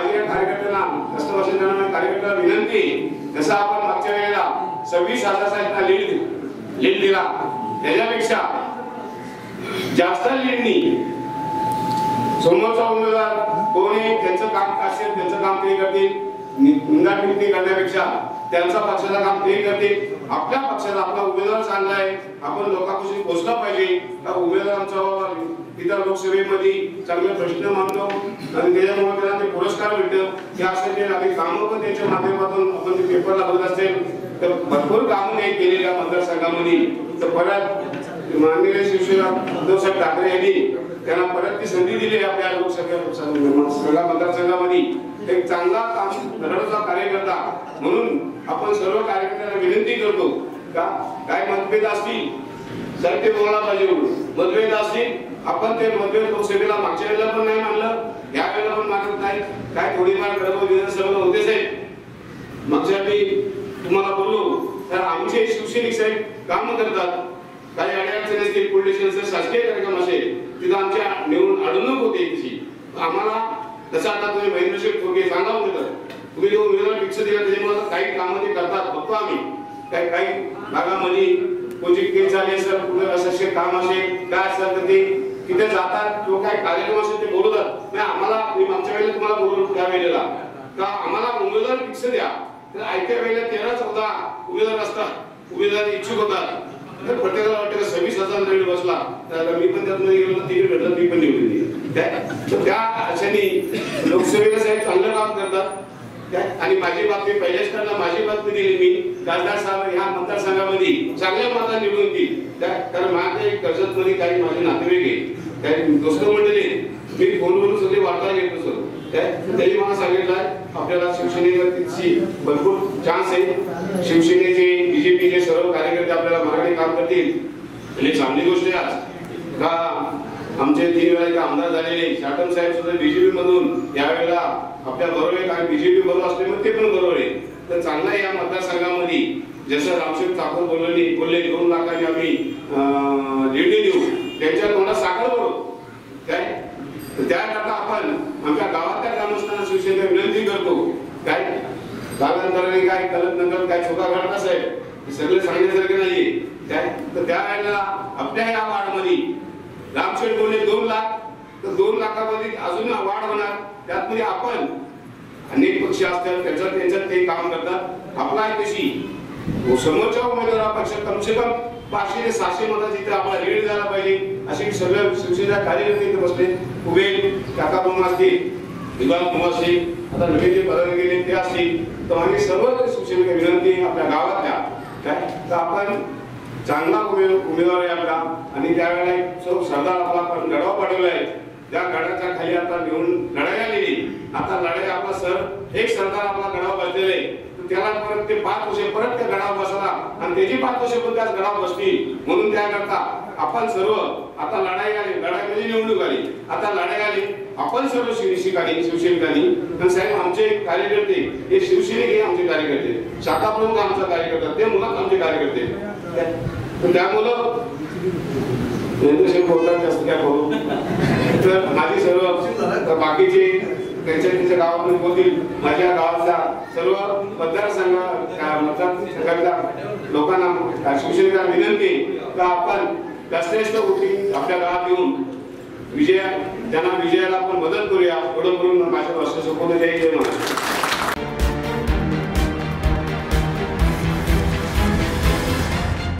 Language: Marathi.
माझ्या कार्यकर्त्यांना कष्टवासियांना कार्यकर्त्यांना विनंती जसं आपण मागच्या वेळेला सव्वीस हजाराचा लीड लीड दिला. त्याच्यापेक्षा जास्त लीडनी समोरचा उमेदवार कोणी त्यांचं काम असेल त्यांचं काम ते करतील. निंदाटिंगणी करण्यापेक्षा त्यांचा पक्षाचं काम ते करते आपल्या पक्षाचा आपला उमेदवार चांगला आहे. आपण लोकांपाशी पोहोचला पाहिजे. का उमेदवार आमचा लोकसभेमध्ये चांगले प्रश्न मांडतो. आणि त्याच्यामुळे त्यांना ते पुरस्कार भेटतं. ते आम्ही कामं पण त्याच्या माध्यमातून आपण ते पेपरला बघत असेल तर भरपूर कामं नाही केलेल्या मतदारसंघामध्ये. तर परत माननीय शिवसेना उद्धव साहेब ठाकरे यांनी त्यांना परत ती संधी दिली आपल्या लोकसभा सगळ्या मतदारसंघामध्ये. एक चांगला काम करण्याचा कार्यकर्ता म्हणून आपण सर्व कार्यकर्त्यांना विनंती करतो का? काय मतभेद असतील तर ते बोलायला पाहिजे मतभेद असतील आपण ते मतभेद लोकसभेला मागच्या वेळेला पण नाही मानलं या वेळेला पण मानत नाही. काय थोडीफार गडबड विधानसभेला होतेच आहे मागच्या वेळी तुम्हाला बोललो तर आमचे शिवसैनिक साहेब काम करतात. काही अडचणी असतील पोलीस असेल शासकीय कार्यक्रम असेल तिथं आमच्या निवडून अडवणूक होते आम्हाला जसं आता तुम्ही महेंद्रशेठ थोडे सांगा होते तर तुम्ही जो उमेदवार फिक्स दिला त्याच्यामुळे काही कामं ते करतात बघतो आम्ही. काही काही भागामध्ये कोणती केस झाली असेल कुठे असे काम असेल काय असेल तर ते तिथे जातात किंवा काही कार्यक्रम असेल ते बोलवतात. नाही आम्हाला मी मागच्या वेळेला तुम्हाला बोलवलं त्या वेळेला. का आम्हाला उमेदवार फिक्स द्या. तर आयत्या वेळेला तेरा चौदा उमेदवार असतात उमेदवार इच्छुक होतात. तर प्रत्येकाला वाटतं का सव्वीस हजार रेट बसला. तर मी पण त्यातमध्ये गेलो तर तिकीट भेटलं मी पण निवडून त्या- अशाने लोकसभेला साहेब चांगलं काम करतात. आणि माझी बातमी पहिल्याच माझी बातमी दिली मी. खासदार साहेब ह्या मतदारसंघामध्ये चांगल्या मतात निवडून दिली काय? कारण माझ्या कर्जत मध्ये काही माझे नातेवाईक काही दोस्त मंडळी मी फोनवरून सगळी वार्ता घेत सर. काय त्यांनी मला सांगितलं आपल्याला शिवसेनेची भरपूर चान्स आहे. शिवसेनेचे बीजेपीचे सर्व कार्यकर्ते आपल्याला मराठी काम करतील. आणि चांगली गोष्ट आहे आज. का आमचे तीन वेळा इथे आमदार झालेले शाटम साहेब सुद्धा बीजेपी मधून यावेळेला आपल्या बरोबर आहे कारण बीजेपी बरोबर असल्यामुळे ते पण बरोबर आहे तर चांगला आहे या मतदारसंघामध्ये. जसं रामशेठ ठाकूर बोलले बोलले दोन लाखांनी आम्ही लेडी देऊ. त्यांच्या तोंडात साखर भरू. काय? त्याकरता आपण आमच्या गावातल्या ग्रामस्थांना शिवसेनेला विनंती करतो. काय? कालांतराने काय? कलत नंतर काय? छोटा घडत असेल सगळे सगळं नाही काय? तर त्या वेळेला आपल्या या वार्डमध्ये रामशेठ बोलले दोन लाख. तर दोन लाखामध्ये अजून वाढ होणार. त्यात म्हणजे आपण अनेक पक्ष असतात त्याच्यात त्यांच्यात ते काम करतात. आपला आहे तशी समोरच्या उमेदवारापेक्षा कम से कम पाचशे ते सहाशे मताची इथे आपला लीड झाला पाहिजे. असे सगळे शिवसेना कार्यकर्ते इथे बसले. उभे काका बोमा असतील विद्वान बोमा असतील आता नवीन जे पदाने गेले ते असतील. तर आम्ही सर्व शिवसेनेला विनंती आपल्या गावातल्या. काय? तर आपण चांगला उमेदवार आहे आपला. आणि त्यावेळेला एक सर्व सरदार आपला आपण गडाव पाठवला आहे. त्या गडाच्या खाली आता घेऊन लढाई आलेली. आता लढाई आपला सर एक सरदार आपला गडाव बसलेला आहे. त्याला परत ते पाच वर्षे परत त्या गडावर बसला आणि त्याची पाच वर्षे पण त्याच गडावर बसतील. म्हणून त्याकरता आपण सर्व आता लढाई आली. लढाई म्हणजे निवडणूक आली? आता लढाई आली. आपण सर्व शिवशिकानी शिवसैनिकांनी आणि साहेब आमचे कार्यकर्ते हे शिवसैनिक हे आमचे कार्यकर्ते. शाखा प्रमुख आमचा कार्यकर्ता ते मुलात आमचे कार्यकर्ते. तर त्यामुळं नरेंद्र बोलतात जास्त काय बोलू. तर माझी सर्व बाकीचे त्यांच्या त्यांच्या गावामध्ये बोलतील. माझ्या गावातल्या सर्व मतदारसंघ का- मतदारसंघातल्या लोकांना शिवसेनेला विनंती आहे का आपण जास्तीत गोष्टी आपल्या गावात येऊन विजया त्यांना विजयाला आपण मदत करूया. एवढं करून माझ्या भाषण सोपवलं जय